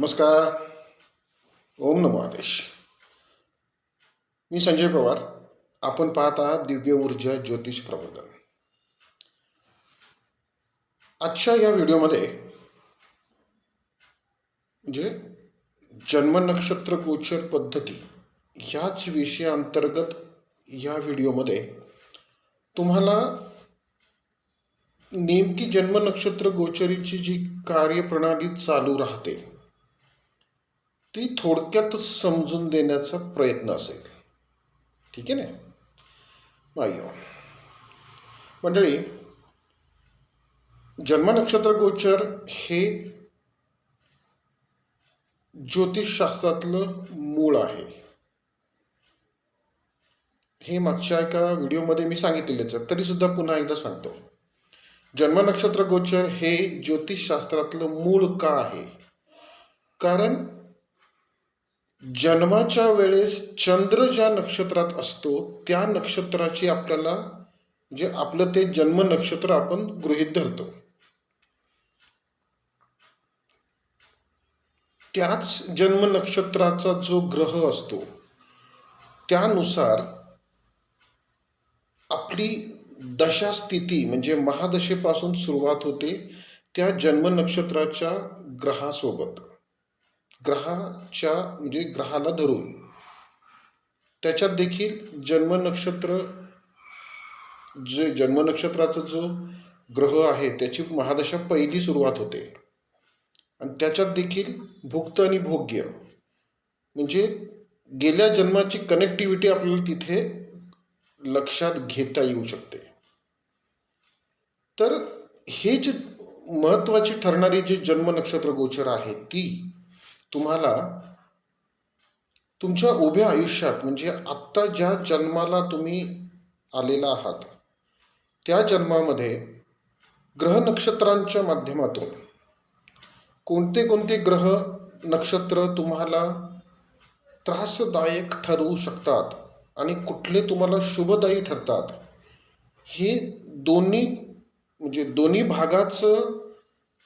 नमस्कार. ओम नमो आदेश. मी संजय पवार. आपण पाहत आहात दिव्य ऊर्जा ज्योतिष प्रबोधन. आजच्या या व्हिडिओमध्ये म्हणजे जन्म नक्षत्र गोचर पद्धती ह्याच विषयाअंतर्गत या व्हिडिओमध्ये तुम्हाला नेमकी जन्म नक्षत्र गोचरीची जी कार्यप्रणाली चालू राहते ती थोडक्यातच समजून देण्याचा प्रयत्न असेल. ठीक आहे ना? अय्यो. मंडळी जन्म नक्षत्र गोचर हे ज्योतिषशास्त्रातलं मूळ आहे. हे मागच्या एका व्हिडिओमध्ये मी सांगितलेलंच आहे. तरी सुद्धा पुन्हा एकदा सांगतो. जन्म नक्षत्र गोचर हे ज्योतिषशास्त्रातलं मूळ का आहे? कारण जन्माच्या वेळेस चंद्र ज्या नक्षत्रात असतो त्या नक्षत्राची आपल्याला जे आपलं ते जन्म नक्षत्र आपण गृहीत धरतो. त्याच जन्म नक्षत्राचा जो ग्रह असतो त्यानुसार आपली दशा स्थिती म्हणजे महादशेपासून सुरुवात होते त्या जन्म नक्षत्राच्या ग्रहासोबत. ग्रहाच्या म्हणजे ग्रहाला धरून. त्याच्यात देखील जन्म नक्षत्र जे जन्म नक्षत्राचा जो ग्रह आहे त्याची महादशा पहिली सुरुवात होते. आणि त्याच्यात देखील भुक्त आणि भोग्य. म्हणजे गेल्या जन्माची कनेक्टिव्हिटी आपल्याला तिथे लक्षात घेता येऊ शकते. तर हे जे महत्वाची ठरणारी जे जन्म नक्षत्र गोचर आहे ती तुम्हाला तुमच्या उभ्या आयुष्यात म्हणजे आत्ता ज्या जन्माला तुम्ही आलेला आहात त्या जन्मामध्ये ग्रह नक्षत्रांच्या माध्यमातून कोणते कोणते ग्रह नक्षत्र तुम्हाला त्रासदायक ठरवू शकतात आणि कुठले तुम्हाला शुभदायी ठरतात हे दोन्ही म्हणजे दोन्ही भागाचं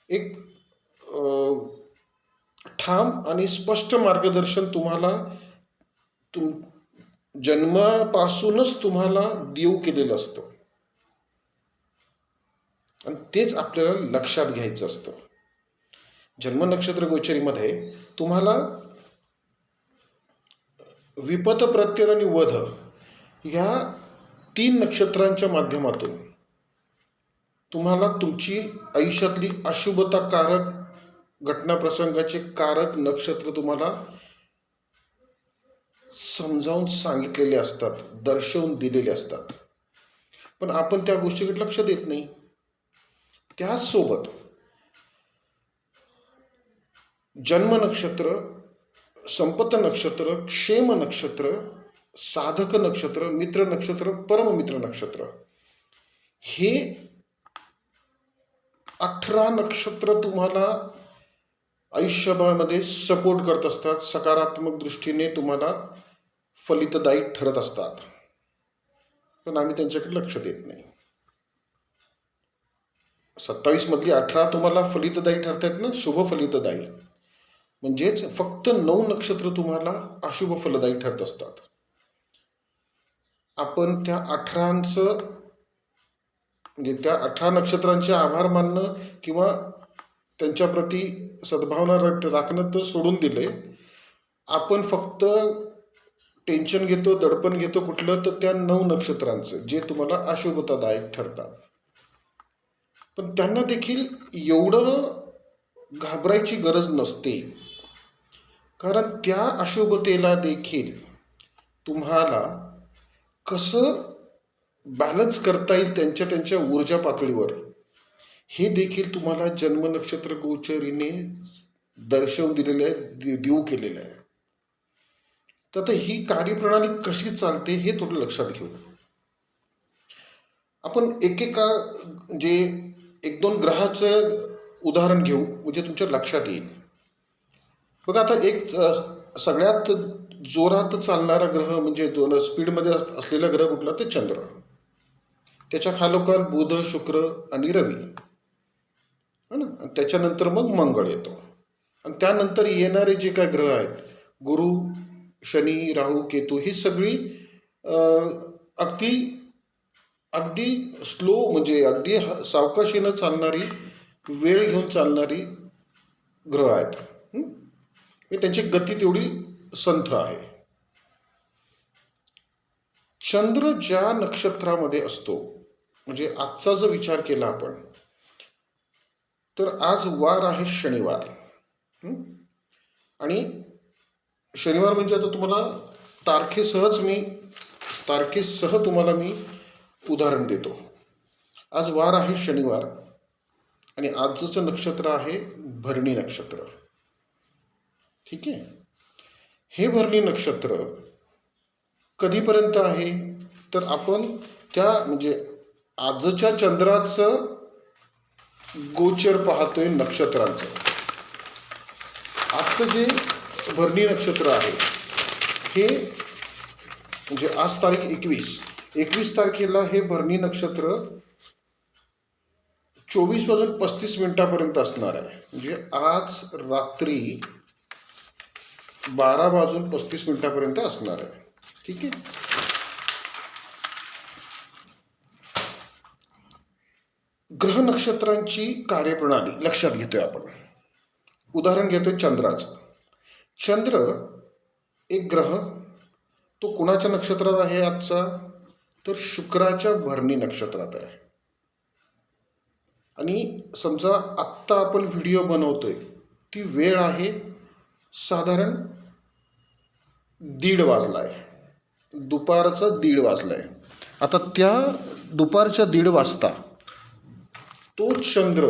एक ठाम आणि स्पष्ट मार्गदर्शन तुम्हाला तुम जन्मापासूनच तुम्हाला देऊ केलेलं असतं. आणि तेच आपल्याला लक्षात घ्यायचं असतं. जन्म नक्षत्र गोचरीमध्ये तुम्हाला विपत प्रत्यय आणि वध ह्या तीन नक्षत्रांच्या माध्यमातून तुम्हाला तुमची आयुष्यातली अशुभता घटना प्रसंगाचे कारक नक्षत्र तुम्हाला समजावून सांगितलेले असतात दर्शवून दिलेले असतात. पण आपण त्या गोष्टीकडे लक्ष देत नाही. त्याचसोबत जन्म नक्षत्र संपत नक्षत्र क्षेम नक्षत्र साधक नक्षत्र मित्र नक्षत्र परममित्र नक्षत्र हे अठरा नक्षत्र तुम्हाला आयुष्यभरामध्ये सपोर्ट करत असतात. सकारात्मक दृष्टीने तुम्हाला फलितदायी ठरत असतात. पण आम्ही त्यांच्याकडे लक्ष देत नाही. सत्तावीस मधली अठरा तुम्हाला फलितदायी ठरतात ना? शुभ फलितदायी. म्हणजेच फक्त नऊ नक्षत्र तुम्हाला अशुभ फलदायी ठरत असतात. आपण त्या अठरांचं म्हणजे त्या अठरा नक्षत्रांचे आभार मानणं किंवा त्यांच्याप्रती सद्भावना रट- राखणं तर सोडून दिले आपण फक्त टेन्शन घेतो दडपण घेतो कुठलं तर त्या नऊ नक्षत्रांचं जे तुम्हाला अशुभतादायक ठरतात. पण त्यांना देखील एवढं घाबरायची गरज नसते. कारण त्या अशुभतेला देखील तुम्हाला कसं बॅलन्स करता येईल त्यांच्या त्यांच्या ऊर्जा पातळीवर? हे देखील तुम्हाला जन्म नक्षत्र गोचरीने दर्शवून दिलेलं आहे देऊ केलेलं आहे. तर आता ही कार्यप्रणाली कशी चालते हे थोडं लक्षात घेऊ. आपण एकेका जे एक दोन ग्रहाचं उदाहरण घेऊ म्हणजे तुमच्या लक्षात येईल. बघा आता एक सगळ्यात जोरात चालणारा ग्रह म्हणजे दोन स्पीडमध्ये असलेला ग्रह कुठला? ते चंद्र. त्याच्या खालोखाल बुध शुक्र आणि रवी. है ना? आणि त्याच्यानंतर मग मंगळ येतो. आणि त्यानंतर येणारे जे काय ग्रह आहेत गुरु शनी राहू केतू ही सगळी अगदी अगदी स्लो म्हणजे अगदी सावकाशीनं चालणारी वेळ घेऊन चालणारी ग्रह आहेत. म्हणजे त्यांची गती तेवढी संथ आहे. चंद्र ज्या नक्षत्रामध्ये असतो म्हणजे आजचा जर विचार केला आपण तर आज वार आहे शनिवार. आणि शनिवार म्हणजे आता तुम्हाला तारखेसहच मी तारखेसह तुम्हाला मी उदाहरण देतो. आज वार आहे शनिवार आणि आजचं नक्षत्र आहे भरणी नक्षत्र. ठीक आहे? हे भरणी नक्षत्र कधीपर्यंत आहे? तर आपण त्या म्हणजे आजच्या चंद्राचं गोचर पाहतोय नक्षत्रांचं. आजचं जे भरणी नक्षत्र आहे हे म्हणजे आज तारीख एकवीस. एकवीस तारखेला हे भरणी नक्षत्र चोवीस वाजून पस्तीस मिनिटापर्यंत असणार आहे. म्हणजे आज रात्री बारा वाजून पस्तीस मिनिटापर्यंत असणार आहे. ठीक आहे? ग्रह नक्षत्रांची कार्यप्रणाली लक्षात घेतोय आपण. उदाहरण घेतोय चंद्राचं. चंद्र एक ग्रह तो कुणाच्या नक्षत्रात आहे आजचा? तर शुक्राच्या भरणी नक्षत्रात आहे. आणि समजा आत्ता आपण व्हिडिओ बनवतोय ती वेळ आहे साधारण दीड वाजला आहे दुपारचा दीड वाजला आहे आता त्या दुपारच्या दीड वाजता तो चंद्र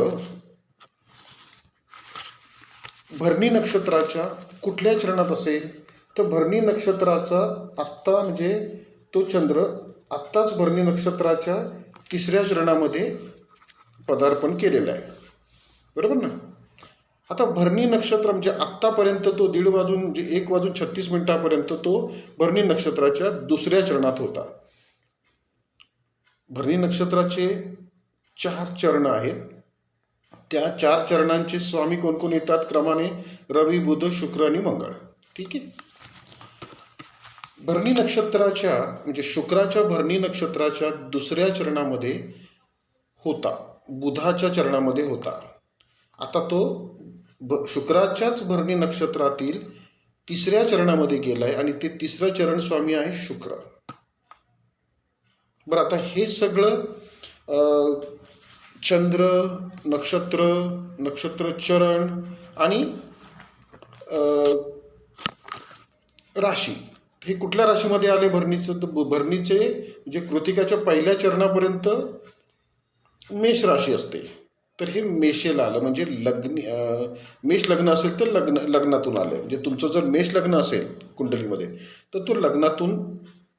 भरणी नक्षत्राच्या कुठल्या चरणात असेल तर भरणी नक्षत्राचा आत्ता म्हणजे तो चंद्र आत्ताच भरणी नक्षत्राच्या तिसऱ्या चरणामध्ये पदार्पण केलेलं आहे. बरोबर ना? आता भरणी नक्षत्र म्हणजे आत्तापर्यंत तो दीड वाजून म्हणजे एक वाजून छत्तीस मिनिटापर्यंत तो भरणी नक्षत्राच्या दुसऱ्या चरणात होता. भरणी नक्षत्राचे चार चरण आहेत. त्या चार चरणांचे स्वामी कोण कोण येतात? क्रमाने रवी बुध शुक्र आणि मंगळ. ठीक आहे? भरणी नक्षत्राच्या म्हणजे शुक्राच्या भरणी नक्षत्राच्या दुसऱ्या चरणामध्ये होता. बुधाच्या चरणामध्ये होता. आता तो ब शुक्राच्याच भरणी नक्षत्रातील तिसऱ्या चरणामध्ये गेलाय आणि ते तिसरं चरण स्वामी आहे शुक्र. बरं आता हे सगळं चंद्र नक्षत्र नक्षत्र चरण आणि राशी. हे कुठल्या राशीमध्ये आले भरणीचं? तर भरणीचे जे कृतिकाच्या पहिल्या चरणापर्यंत मेष राशी असते. तर हे मेषेला आलं. म्हणजे लग्न मेष लग्न असेल तर लग्न लग्नातून आलं म्हणजे तुमचं जर मेष लग्न असेल कुंडलीमध्ये तर तो लग्नातून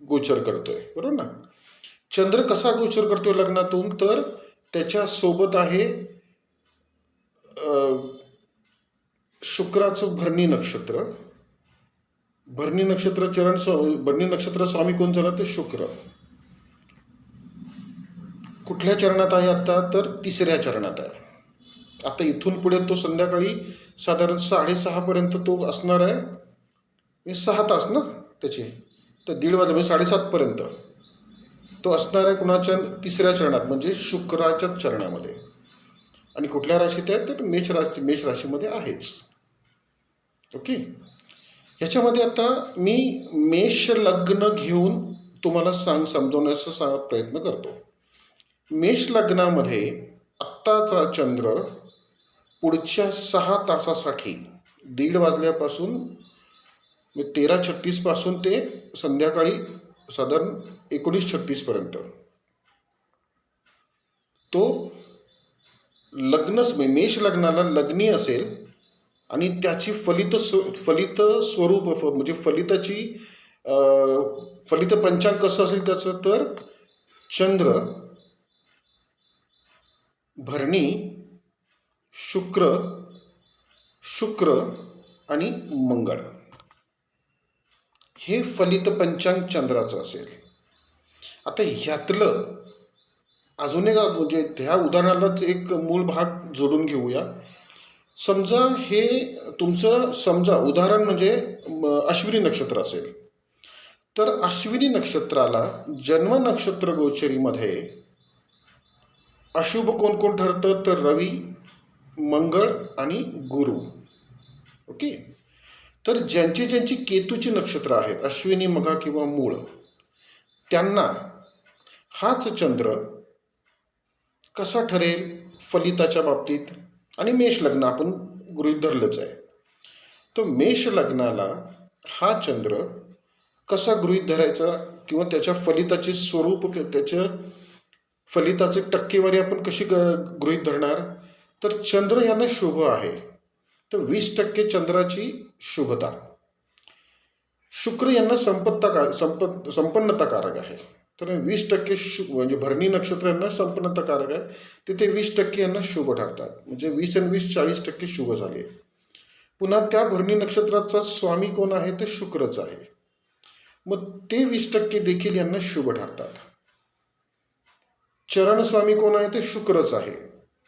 गोचर करतोय. बरोबर ना? चंद्र कसा गोचर करतोय लग्नातून? तर त्याच्यासोबत आहे शुक्राचं भरणी नक्षत्र. भरणी नक्षत्र चरण स्वामी भरणी नक्षत्र स्वामी कोण झाला? ते शुक्र. कुठल्या चरणात आहे आता? तर तिसऱ्या चरणात आहे. आता इथून पुढे तो संध्याकाळी साधारण साडेसहापर्यंत तो असणार आहे. म्हणजे सहा तास ना त्याचे? तर दीड वाजता म्हणजे साडेसातपर्यंत तो असणार आहे कुणाच्या तिसऱ्या चरणात म्हणजे शुक्राच्या चरणामध्ये. आणि कुठल्या राशीत आहे? तर मेष राशी मेष राशीमध्ये आहेच. ओके? ह्याच्यामध्ये आता मी मेष लग्न घेऊन तुम्हाला सांग समजवण्याचा सा प्रयत्न करतो. मेष लग्नामध्ये आत्ताचा चंद्र पुढच्या सहा तासासाठी दीड वाजल्यापासून तेरा छत्तीसपासून ते संध्याकाळी साधारण एकोणीस छत्तीसपर्यंत तो लग्नच म्हणजे मेष लग्नाला लग्नी असेल आणि त्याची फलित स्व फलित स्वरूप म्हणजे फलिताची फलित पंचांग कसं असेल त्याचं तर चंद्र भरणी शुक्र शुक्र आणि मंगळ. हे फलित पंचांग चंद्राचं असेल. आता ह्यातलं अजून एक म्हणजे ह्या उदाहरणालाच एक मूळ भाग जोडून घेऊया. समजा हे तुमचं समजा उदाहरण म्हणजे अश्विनी नक्षत्र असेल. तर अश्विनी नक्षत्राला जन्म नक्षत्र गोचरीमध्ये अशुभ कोण कोण ठरतं? तर रवी मंगळ आणि गुरु. ओके? तर ज्यांची ज्यांची केतूची नक्षत्र आहेत अश्विनी मघा किंवा मूळ त्यांना हाच चंद्र कसा ठरेल फलिताच्या बाबतीत? आणि मेष लग्न आपण गृहीत धरलंच आहे. तर मेष लग्नाला हा चंद्र कसा गृहीत धरायचा किंवा त्याच्या फलिताचे स्वरूप त्याच्या फलिताचे टक्केवारी आपण कशी ग- गृहीत धरणार? तर चंद्र यांना शुभ आहे. तर वीस टक्के चंद्राची शुभता. शुक्र यांना संपत्ता का संप संपन्नताकारक आहे. तर वीस टक्के शु म्हणजे भरणी नक्षत्र यांना संपन्नताकारक आहे. तिथे वीस टक्के यांना शुभ ठरतात. म्हणजे वीस आणि वीस चाळीस टक्के शुभ झाले. पुन्हा त्या भरणी नक्षत्राचा स्वामी कोण आहे? ते शुक्रच आहे. मग ते वीस टक्के देखील यांना शुभ ठरतात. चरण स्वामी कोण आहे? ते शुक्रच आहे.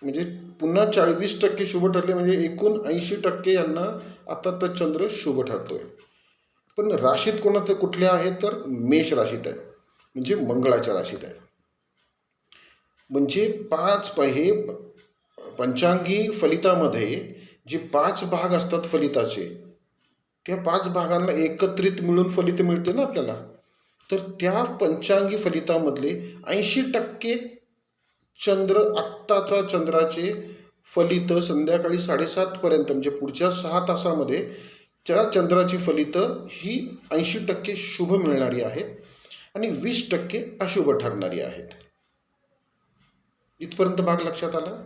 म्हणजे पुन्हा चाळीस टक्के शुभ ठरले म्हणजे एकूण ऐंशी टक्के यांना आता तर चंद्र शुभ ठरतोय. पण राशीत कोणाचं कुठल्या आहे तर मेष राशीत आहे. म्हणजे मंगळाच्या राशीत आहे. म्हणजे पाच प- हे पंचांगी फलितामध्ये जे पाच भाग असतात फलिताचे त्या पाच भागांना एकत्रित मिळून फलित मिळते ना आपल्याला. तर त्या पंचांगी फलितामधले ऐंशी टक्के चंद्र आत्ताचा चंद्राचे फलित संध्याकाळी साडेसात पर्यंत म्हणजे पुढच्या सहा तासामध्ये त्या चंद्राची फलित ही ऐंशी टक्के शुभ मिळणारी आहेत आणि वीस टक्के अशुभ ठरणारी आहेत. इथपर्यंत भाग लक्षात आला?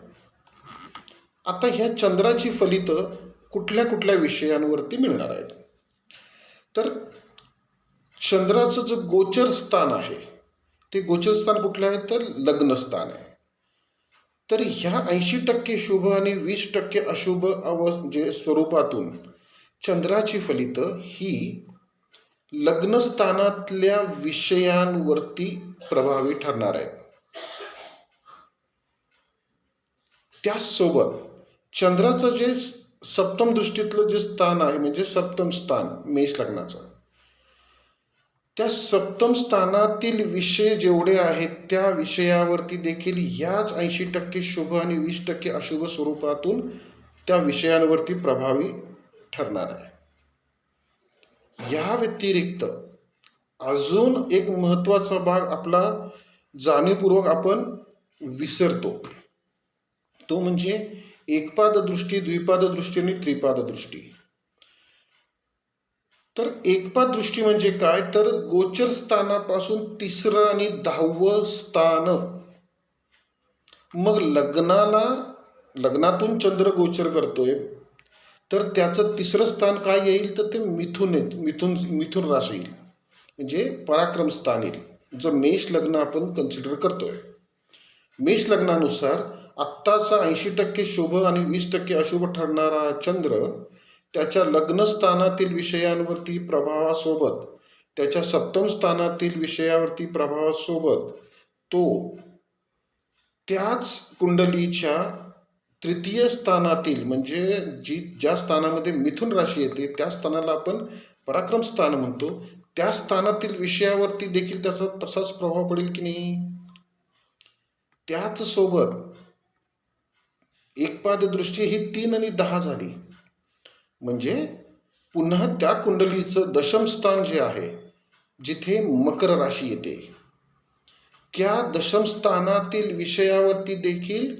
आता ह्या चंद्राची फलित कुठल्या कुठल्या विषयांवरती मिळणार आहेत? तर चंद्राचं जे गोचर स्थान आहे ते गोचर स्थान कुठलं आहे? तर लग्न स्थान आहे. तर ह्या ऐंशी टक्के शुभ आणि वीस टक्के अशुभ अव जे स्वरूपातून चंद्राची फलित ही लग्नस्थानातल्या विषयांवरती प्रभावी ठरणार आहेत. त्याचसोबत चंद्राचं जे सप्तम दृष्टीतलं जे स्थान आहे म्हणजे सप्तम स्थान मेष लग्नाचं त्या सप्तम स्थानातील विषय जेवढे आहेत त्या विषयावरती देखील याच ऐंशी टक्के शुभ आणि वीस टक्के अशुभ स्वरूपातून त्या विषयांवरती प्रभावी ठरणार आहे. या व्यतिरिक्त अजून एक महत्त्वाचा भाग आपला जाणीवपूर्वक आपण विसरतो. तो म्हणजे एकपाद दृष्टी द्विपाद दृष्टी आणि त्रिपाद दृष्टी तर एकपाद दृष्टी म्हणजे काय? तर गोचर स्थानापासून तिसरं आणि दहावं स्थान. मग लग्नाला लग्नातून चंद्र गोचर करतोय. तर त्याचं तिसरं स्थान काय येईल? तर ते मिथुन येत मिथुन मिथुन राशी येईल. म्हणजे पराक्रम स्थान येईल जो मेष लग्न आपण कन्सिडर करतोय. मेष लग्नानुसार आत्ताचा ऐंशी टक्के शुभ आणि वीस टक्के अशुभ ठरणारा चंद्र त्याच्या लग्न स्थानातील विषयांवरती प्रभावासोबत त्याच्या सप्तम स्थानातील विषयावरती प्रभावासोबत तो त्याच कुंडलीच्या तृतीय स्थानातील म्हणजे जी ज्या स्थानामध्ये मिथुन राशी येते त्या स्थानाला आपण पराक्रम स्थान म्हणतो. त्या स्थानातील विषयावरती देखील त्याचा तसाच प्रभाव पडेल की नाही? त्याच सोबत एकपाद दृष्टी ही तीन आणि दहा झाली. म्हणजे पुन्हा त्या कुंडलीचं दशम स्थान जे आहे जिथे मकर राशी येते. त्या दशम स्थानातील विषयावरती देखील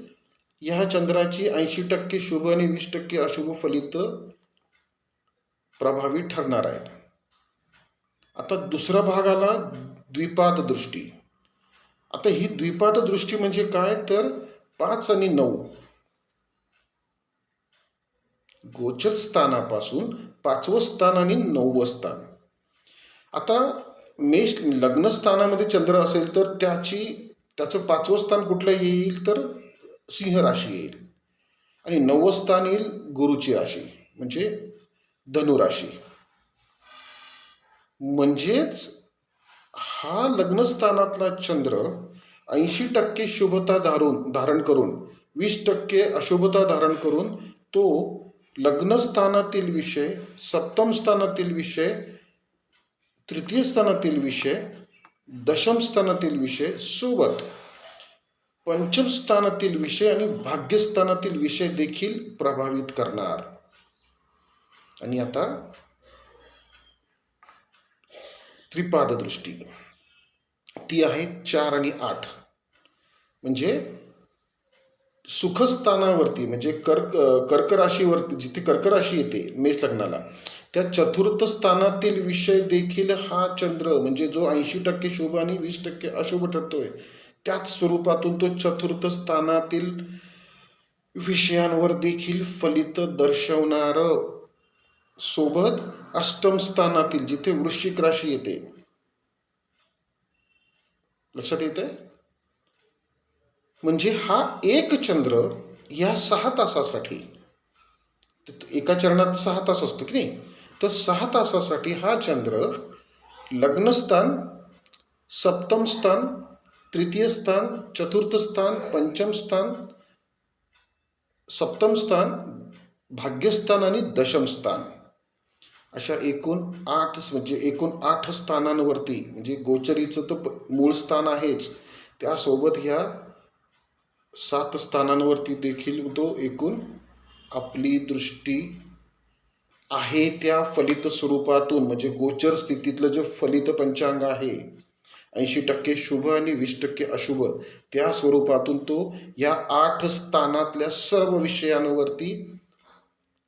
या चंद्राची ऐंशी टक्के शुभ आणि वीस टक्के अशुभ फलित प्रभावी ठरणार आहेत. आता दुसरा भाग आला द्विपाद दृष्टी. आता ही द्विपाद दृष्टी म्हणजे काय? तर पाच आणि नऊ. गोचर स्थानापासून पाचवं स्थान आणि नववं स्थान. आता मेष लग्नस्थानामध्ये चंद्र असेल तर त्याची त्याचं पाचवं स्थान कुठलं येईल? तर सिंह राशी येईल. आणि नववं स्थान येईल गुरुची राशी म्हणजे धनुराशी म्हणजेच हा लग्नस्थानातला चंद्र ऐंशी टक्के शुभता धारून धारण करून वीस टक्के अशुभता धारण करून तो लग्न स्थानातील विषय सप्तम स्थानातील विषय तृतीय स्थानातील विषय दशम स्थानातील विषय सोबत पंचम स्थानातील विषय आणि भाग्यस्थानातील विषय देखील प्रभावित करणार. आणि आता त्रिपाद दृष्टी ती आहे चार आणि आठ. म्हणजे सुखस्थानावरती म्हणजे कर्क कर्क राशीवरती जिथे कर्क राशी येते मेष लग्नाला त्या चतुर्थ स्थानातील विषय देखील हा चंद्र म्हणजे जो ऐंशी टक्के शुभ आणि वीस टक्के अशुभ ठरतोय त्याच स्वरूपातून तो चतुर्थ स्थानातील विषयांवर देखील फलित दर्शवणार. सोबत अष्टम स्थानातील जिथे वृश्चिक राशी येते. लक्षात येते म्हणजे हा एक चंद्र या सहा तासासाठी एका चरणात सहा तास असतो की नाही? तर सहा तासासाठी हा चंद्र लग्नस्थान सप्तम स्थान तृतीय स्थान चतुर्थ स्थान पंचम स्थान सप्तम स्थान भाग्यस्थान आणि दशम स्थान. अशा एकूण आठ म्हणजे एकूण आठ स्थानांवरती म्हणजे गोचरीचं तर प- मूळ स्थान आहेच. त्यासोबत ह्या सात स्थानांवरती देखील तो एकूण आपली दृष्टी आहे त्या फलित स्वरूपातून म्हणजे गोचर स्थितीतलं जे फलित पंचांग आहे ऐंशी टक्के शुभ आणि वीस टक्के अशुभ त्या स्वरूपातून तो या आठ स्थानातल्या सर्व विषयांवरती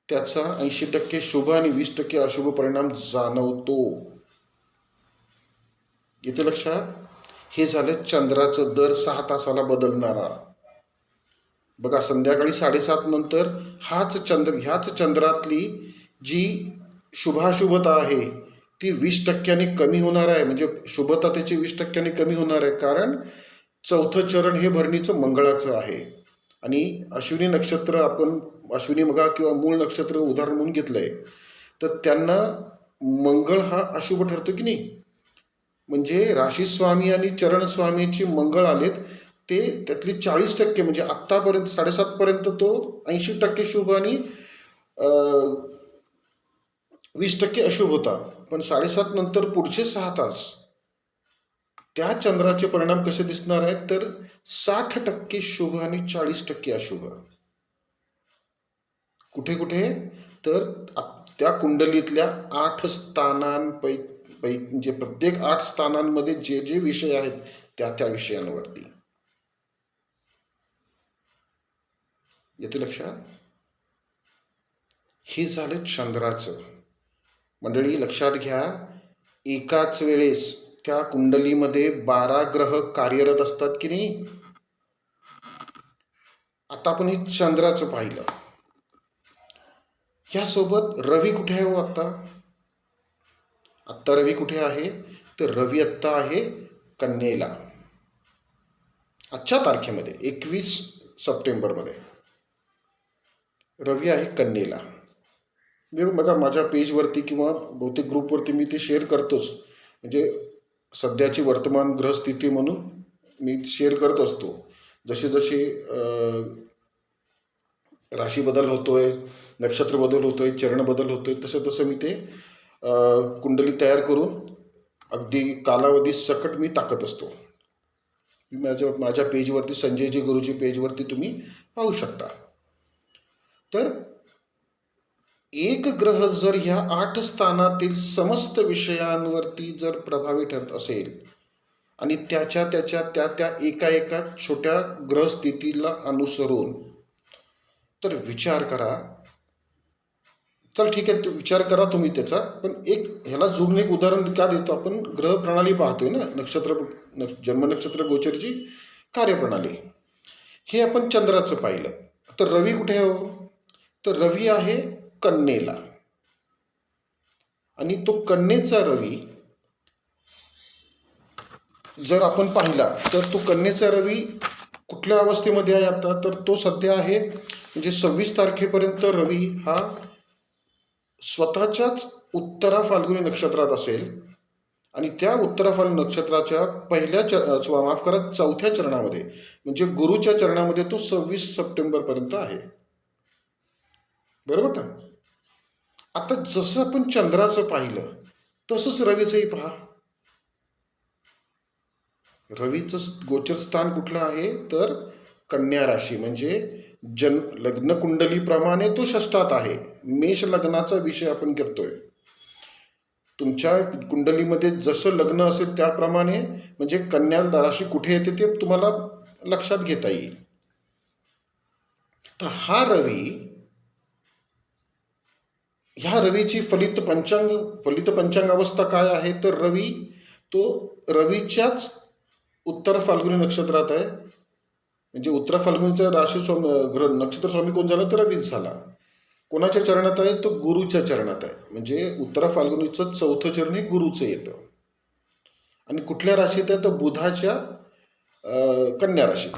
त्याचा ऐंशी टक्के शुभ आणि वीस टक्के अशुभ परिणाम जाणवतो. येते लक्षात हे झालं चंद्राचं दर सहा तासाला बदलणारा. बघा संध्याकाळी साडेसात नंतर हाच चंद्र ह्याच चंद्रातली जी शुभाशुभता आहे ती वीस टक्क्यांनी कमी होणार आहे. म्हणजे शुभता त्याची वीस टक्क्यांनी कमी होणार आहे. कारण चौथं चरण हे भरणीचं मंगळाचं आहे. आणि अश्विनी नक्षत्र आपण अश्विनी मगा किंवा मूळ नक्षत्र उदाहरण म्हणून घेतलं आहे तर त्यांना मंगळ हा अशुभ ठरतो की नाही? म्हणजे राशीस्वामी आणि चरणस्वामीची मंगळ आलेत ते त्यातली चाळीस टक्के म्हणजे आत्तापर्यंत साडेसातपर्यंत तो ऐंशी टक्के शुभ आणि वीस टक्के अशुभ होता. पण साडेसात नंतर पुढचे सहा तास त्या चंद्राचे परिणाम कसे दिसणार आहेत? तर साठ टक्के शुभ आणि चाळीस टक्के अशुभ. कुठे कुठे? तर त्या कुंडलीतल्या आठ स्थानांपै म्हणजे प्रत्येक आठ स्थानांमध्ये जे जे विषय आहेत त्या त्या विषयांवरती. येते लक्षात? हे झालं चंद्राचं. मंडळी लक्षात घ्या एकाच वेळेस त्या कुंडलीमध्ये बारा ग्रह कार्यरत असतात की नाही? आता आपण हे चंद्राचं पाहिलं. यासोबत रवी कुठे आहे हो आत्ता आत्ता रवी कुठे आहे? तर रवी आत्ता आहे कन्येला. आजच्या तारखेमध्ये एकवीस सप्टेंबरमध्ये. रवी आहे कन्येला. मी बघा माझ्या पेजवरती किंवा बहुतेक ग्रुपवरती मी ते शेअर करतोच. म्हणजे सध्याची वर्तमान ग्रहस्थिती म्हणून मी शेअर करत असतो. जसे जसे राशी बदल होतोय नक्षत्र बदल होतोय चरण बदल होतोय तसं तसं मी ते कुंडली तयार करून अगदी कालावधी सकट मी टाकत असतो. माझ्या माझ्या पेजवरती संजयजी गुरुजी पेजवरती तुम्ही पाहू शकता. तर एक ग्रह जर ह्या आठ स्थानातील समस्त विषयांवरती जर प्रभावी ठरत असेल आणि त्याच्या त्याच्या त्या त्या एका एका छोट्या ग्रहस्थितीला अनुसरून तर विचार करा. चल ठीक आहे तो विचार करा तुम्ही त्याचा. पण एक ह्याला जुळून एक उदाहरण का देतो आपण? ग्रह प्रणाली पाहतोय ना नक्षत्र न- जन्म नक्षत्र गोचरची कार्यप्रणाली. हे आपण चंद्राचं पाहिलं. तर रवी कुठे आहे हो? तर रवी आहे कन्नेला आणि तो कन्येचा रवी जर आपण पाहिला तर तो कन्येचा रवी कुठल्या अवस्थेमध्ये आहे आता? तर तो सध्या आहे म्हणजे सव्वीस तारखेपर्यंत रवी हा स्वतःच्याच उत्तरा फाल्गुनी नक्षत्रात असेल. आणि त्या उत्तरा फाल्गुनी नक्षत्राच्या पहिल्या च माफ करा चौथ्या चरणामध्ये म्हणजे गुरुच्या चरणामध्ये तो सव्वीस सप्टेंबरपर्यंत आहे. बरोबर ना आता जसं आपण चंद्राचं पाहिलं तसंच रवीचंही पहा. रवीचं गोचर स्थान कुठलं आहे? तर कन्या राशी म्हणजे जन लग्न कुंडलीप्रमाणे तो षष्टात आहे. मेष लग्नाचा विषय आपण करतोय. तुमच्या कुंडलीमध्ये जसं लग्न असेल त्याप्रमाणे म्हणजे कन्या राशी कुठे येते ते तुम्हाला लक्षात घेता येईल. तर हा रवी ह्या रवीची फलित पंचांग फलित पंचांग अवस्था काय आहे? तर रवी तो रवीच्याच उत्तर फाल्गुनी नक्षत्रात आहे. म्हणजे उत्तर फाल्गुनीचा राशी स्वामी ग्रह नक्षत्र स्वामी कोण झाला? तर रवीच झाला. कोणाच्या चरणात आहे? तो गुरुच्या चरणात आहे. म्हणजे उत्तर फाल्गुनीचं चौथं चरण हे गुरुचं येतं. आणि कुठल्या राशीत आहे? तर बुधाच्या कन्या राशीत.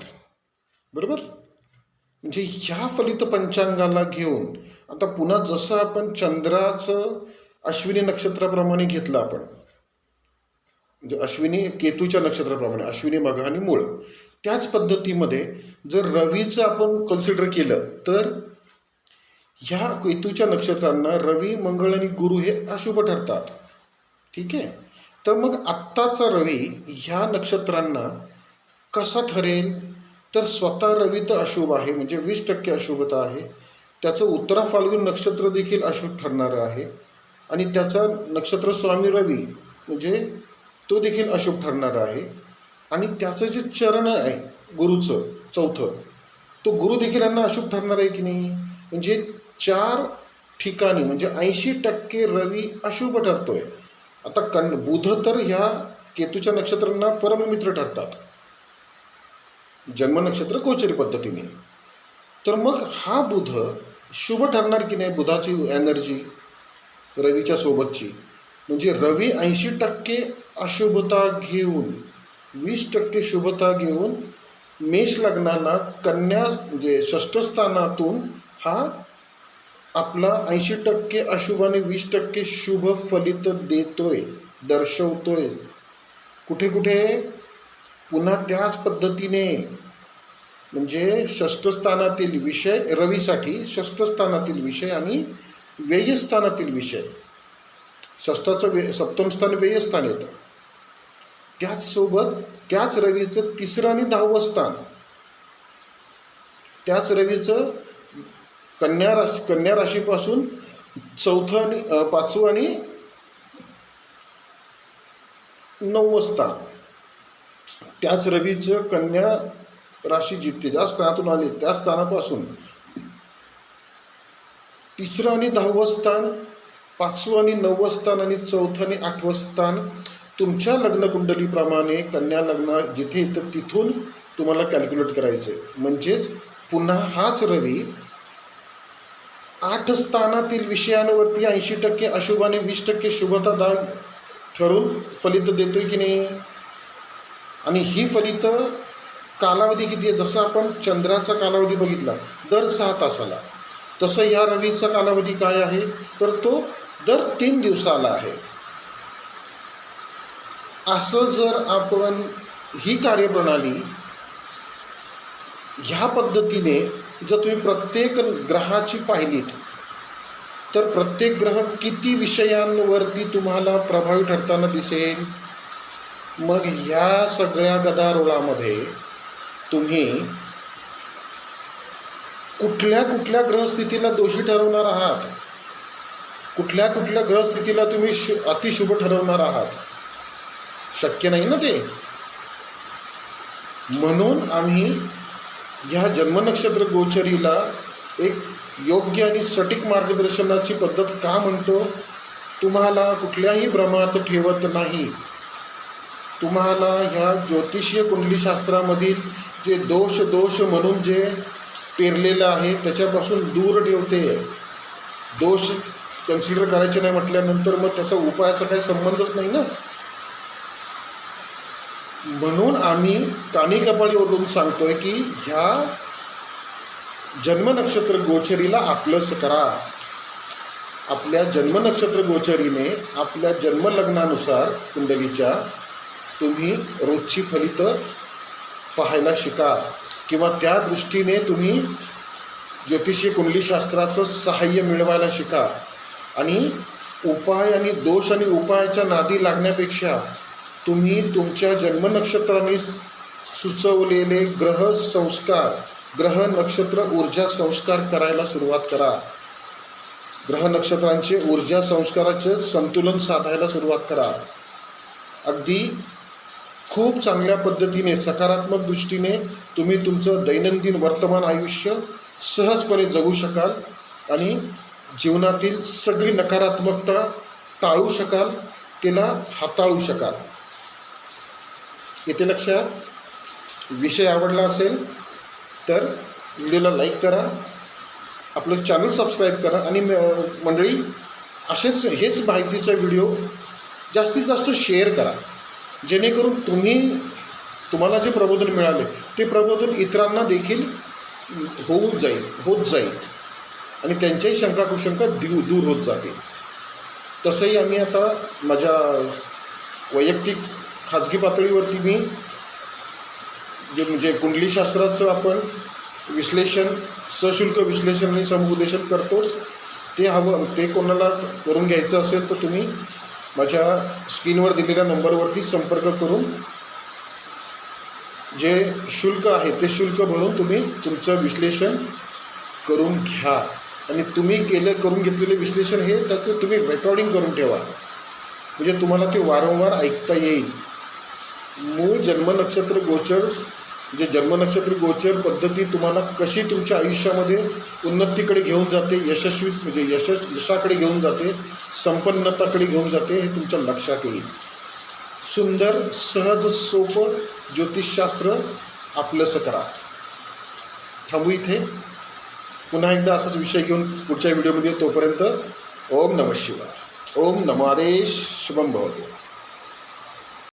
बरोबर? म्हणजे ह्या फलित पंचांगाला घेऊन आता पुन्हा जसं आपण चंद्राचं अश्विनी नक्षत्राप्रमाणे घेतलं आपण म्हणजे अश्विनी केतूच्या नक्षत्राप्रमाणे अश्विनी मघ आणि मूळ त्याच पद्धतीमध्ये जर रवीचं आपण कन्सिडर केलं तर ह्या केतूच्या नक्षत्रांना रवी मंगळ आणि गुरु हे अशुभ ठरतात. ठीक आहे? तर मग आत्ताचा रवी ह्या नक्षत्रांना कसा ठरेल? तर स्वतः रवी तर अशुभ आहे म्हणजे वीस टक्के अशुभता आहे. त्याचं उत्तरा फाल्गुन नक्षत्र देखील अशुभ ठरणारं आहे. आणि त्याचा नक्षत्र स्वामी रवी म्हणजे तो देखील अशुभ ठरणारा आहे. आणि त्याचं जे चरण आहे गुरुचं चौथं तो गुरु देखील यांना अशुभ ठरणार आहे की नाही? म्हणजे चार ठिकाणी म्हणजे ऐंशी टक्के रवी अशुभ ठरतोय. आता कण बुध तर ह्या केतूच्या नक्षत्रांना परममित्र ठरतात. जन्म नक्षत्र गोचरी पद्धतीने. तर मग हा बुध शुभ ठरणार की नाही बुधाची एनर्जी रवीच्या सोबतची? म्हणजे रवी ऐंशी टक्के अशुभता घेऊन वीस टक्के शुभता घेऊन मेष लग्नाला कन्या म्हणजे षष्ठस्थानातून हा आपला ऐंशी टक्के अशुभ आणि वीस टक्के शुभ फलित देतोय दर्शवतोय. कुठे कुठे? पुन्हा त्याच पद्धतीने म्हणजे षष्ठस्थानातील विषय रवीसाठी षष्ठस्थानातील विषय आणि व्ययस्थानातील विषय. षष्ठाचं वे सप्तम स्थान व्ययस्थान येतं. त्याचसोबत त्याच रवीचं तिसरं आणि दहावं स्थान. त्याच रवीचं कन्या राशी कन्या राशीपासून चौथं आणि पाचवं आणि नववं स्थान. त्याच रवीचं कन्या राशी जिंकते. ज्या स्थानातून आले त्या स्थानापासून तिसरं आणि दहावं स्थान पाचवं आणि नववं स्थान आणि चौथं आणि आठवं स्थान तुमच्या लग्नकुंडलीप्रमाणे कन्या लग्न जिथे येतं तिथून तुम्हाला कॅल्क्युलेट करायचं आहे म्हणजेच पुन्हा हाच रवी आठ स्थानातील विषयांवरती ऐंशी टक्के अशुभाने वीस टक्के शुभता दाग ठरून फलित देतोय की नाही? आणि ही फलितं कालावधी किती आहे? जसं आपण चंद्राचा कालावधी बघितला दर सहा तासाला. तसं या रवीचा कालावधी काय आहे? तर तो दर तीन दिवसाला आहे. असं जर आपण ही कार्यप्रणाली ह्या पद्धतीने जर तुम्ही प्रत्येक ग्रहाची पाहिलीत तर प्रत्येक ग्रह किती विषयांवरती तुम्हाला प्रभावी ठरताना दिसेल? मग ह्या सगळ्या गदारोळामध्ये तुम्ही कुठल्या कुठल्या ग्रहस्थितीला दोषी ठरवणार आहात? कुठल्या कुठल्या ग्रहस्थितीला तुम्ही शु अतिशुभ ठरवणार आहात? शक्य नाही ना ते? म्हणून आम्ही ह्या जन्मनक्षत्र गोचरीला एक योग्य आणि सटीक मार्गदर्शनाची पद्धत का म्हणतो? तुम्हाला कुठल्याही भ्रमात ठेवत नाही. तुम्हाला ह्या ज्योतिषीय कुंडलीशास्त्रामधील जे दोष दोष म्हणून जे पेरलेलं आहे त्याच्यापासून दूर ठेवते. दोष कन्सिडर करायचे नाही म्हटल्यानंतर मग त्याचा उपायाचा काही संबंधच नाही ना? म्हणून आम्ही कानी कपाळी ओढून सांगतोय की ह्या जन्मनक्षत्र गोचरीला आपलंच करा. आपल्या जन्मनक्षत्र गोचरीने आपल्या जन्मलग्नानुसार कुंडलीच्या तुम्ही रोजची फलितं पाहायला शिका. किंवा त्या दृष्टीने तुम्ही ज्योतिषी कुंडलीशास्त्राचं सहाय्य मिळवायला शिका. आणि उपाय आणि दोष आणि उपायाच्या नादी लागण्यापेक्षा तुम्ही तुमच्या जन्मनक्षत्राने सुचवलेले ग्रह संस्कार ग्रह नक्षत्र ऊर्जा संस्कार करायला सुरुवात करा. ग्रह नक्षत्रांचे ऊर्जा संस्काराचे संतुलन साधायला सुरुवात करा. अगदी खूप चांगल्या पद्धतीने सकारात्मक दृष्टीने तुम्ही तुमचं दैनंदिन वर्तमान आयुष्य सहजपणे जगू शकाल आणि जीवनातील सगळी नकारात्मकता टाळू शकाल तिला हाताळू शकाल. येते लक्षात विषय आवडला असेल तर व्हिडिओला लाईक करा आपलं चॅनल सबस्क्राईब करा आणि म- मंडळी असेच हेच माहितीचा व्हिडिओ जास्तीत जास्त शेअर करा. जेणेकरून तुम्ही तुम्हाला जे प्रबोधन मिळाले ते प्रबोधन इतरांना देखील होऊन जाईल होत जाईल. आणि त्यांच्याही शंका कुशंका दूर दूर होत जातील. तसंही आम्ही आता माझ्या वैयक्तिक खाजगी पातळीवरती मी जे म्हणजे कुंडलीशास्त्राचं आपण विश्लेषण सशुल्क विश्लेषण आणि समुपदेशन करतोच ते हवं ते कोणाला करून घ्यायचं असेल तर तुम्ही माझ्या स्क्रीनवर दिलेल्या नंबरवरती संपर्क करून जे शुल्क आहे ते शुल्क भरून तुम्ही तुमचं विश्लेषण करून घ्या. आणि तुम्ही केले करून घेतलेले विश्लेषण हे त्याचं तुम्ही रेकॉर्डिंग करून ठेवा. म्हणजे तुम्हाला ते वारंवार ऐकता येईल. मूळ जन्मनक्षत्र गोचर म्हणजे जन्मनक्षत्र गोचर पद्धती तुम्हाला कशी तुमच्या आयुष्यामध्ये उन्नतीकडे घेऊन जाते यशस्वी म्हणजे यशस् यशाकडे घेऊन जाते संपन्नताकडे घेऊन जाते हे तुमच्या लक्षात येईल. सुंदर सहज सोपं ज्योतिषशास्त्र आपलंसं करा. थांबू इथे. पुन्हा एकदा असाच विषय घेऊन पुढच्या व्हिडिओमध्ये तोपर्यंत ओम नम शिवाय. ओम नमादेश शुभम भवतो.